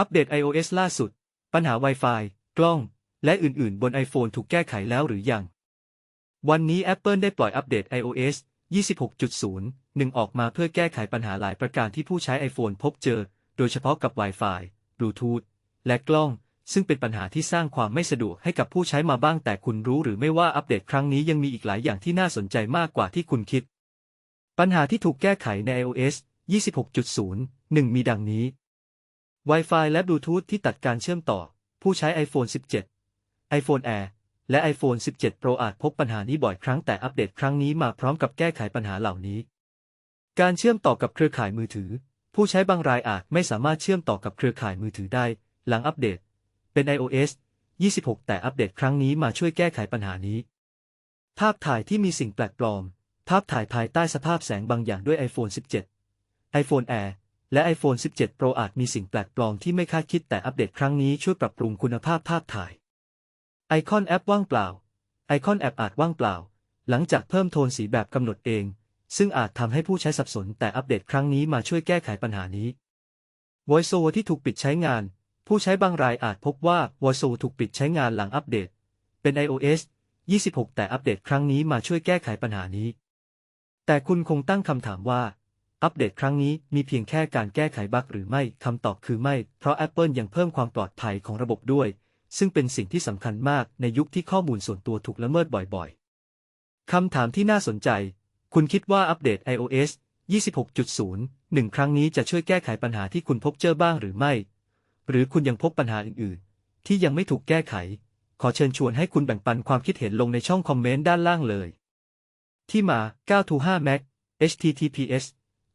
อัปเดต iOS ล่าสุด ปัญหา Wi-Fi กล้อง และอื่นๆ บน iPhone ถูกแก้ไขแล้วหรือยัง วันนี้ Apple ได้ปล่อยอัปเดต iOS 26.0 1 ออกมาเพื่อแก้ไขปัญหาหลายประการที่ผู้ใช้ iPhone พบเจอ โดยเฉพาะกับ Wi-Fi Bluetooth และกล้อง ซึ่งเป็นปัญหาที่สร้างความไม่สะดวกให้กับผู้ใช้มาบ้างแต่คุณรู้หรือไม่ว่าอัปเดตครั้งนี้ยังมีอีกหลายอย่างที่น่าสนใจมากกว่าที่คุณคิด ปัญหาที่ถูกแก้ไขใน iOS 26.0 1 มีดังนี้ Wi-Fi และ Bluetooth ที่ตัดการเชื่อมต่อ ผู้ใช้ iPhone 17 iPhone Air และ iPhone 17 Pro อาจพบปัญหานี้บ่อยครั้งแต่อัปเดตครั้งนี้มาพร้อมกับแก้ไขปัญหาเหล่านี้ การเชื่อมต่อกับเครือข่ายมือถือ ผู้ใช้บางรายอาจไม่สามารถเชื่อมต่อกับเครือข่ายมือถือได้ หลังอัปเดต เป็น iOS 26 แต่อัปเดตครั้งนี้มาช่วยแก้ไขปัญหานี้ ภาพถ่ายที่มีสิ่งแปลกปลอม ภาพถ่ายภายใต้สภาพแสงบางอย่างด้วย iPhone 17 iPhone Air และ iPhone 17 Pro อาจมีสิ่งแปลกปลอมที่ไม่คาดคิดแต่อัปเดตครั้งนี้ช่วยปรับปรุงคุณภาพภาพถ่าย ไอคอนแอปว่างเปล่า ไอคอนแอปอาจว่างเปล่า หลังจากเพิ่มโทนสีแบบกำหนดเอง ซึ่งอาจทำให้ผู้ใช้สับสนแต่อัปเดตครั้งนี้มาช่วยแก้ไขปัญหานี้ VoiceOver ที่ถูกปิดใช้งาน ผู้ใช้บางรายอาจพบว่า VoiceOver ถูกปิดใช้งานหลังอัปเดต เป็น iOS 26 แต่อัปเดตครั้งนี้มาช่วยแก้ไขปัญหานี้ แต่คุณคงตั้งคำถามว่า อัปเดตครั้งนี้มีเพียงแค่การแก้ไขบั๊กหรือไม่คำตอบคือไม่ เพราะ Apple ยังเพิ่มความปลอดภัยของระบบด้วย ซึ่งเป็นสิ่งที่สำคัญมากในยุคที่ข้อมูลส่วนตัวถูกละเมิดบ่อยๆคำถามที่น่าสนใจ คุณคิดว่าอัปเดต iOS 26.0 1 ครั้งนี้จะช่วยแก้ไขปัญหาที่คุณพบเจอบ้างหรือไม่ หรือคุณยังพบปัญหาอื่นๆ ที่ยังไม่ถูกแก้ไข ขอเชิญชวนให้คุณแบ่งปันความคิดเห็นลงในช่องคอมเมนต์ด้านล่างเลย ที่มา925 Mac https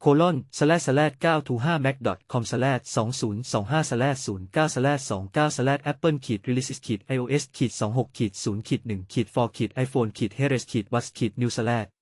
colon slash slash 925 mac com slash 2025 slash 09 slash 29 slash apple ขีด releases ขีด ios ขีด26ขีด0ขีด1ขีด for ขีด iphone ขีด heres ขีด was ขีด new slash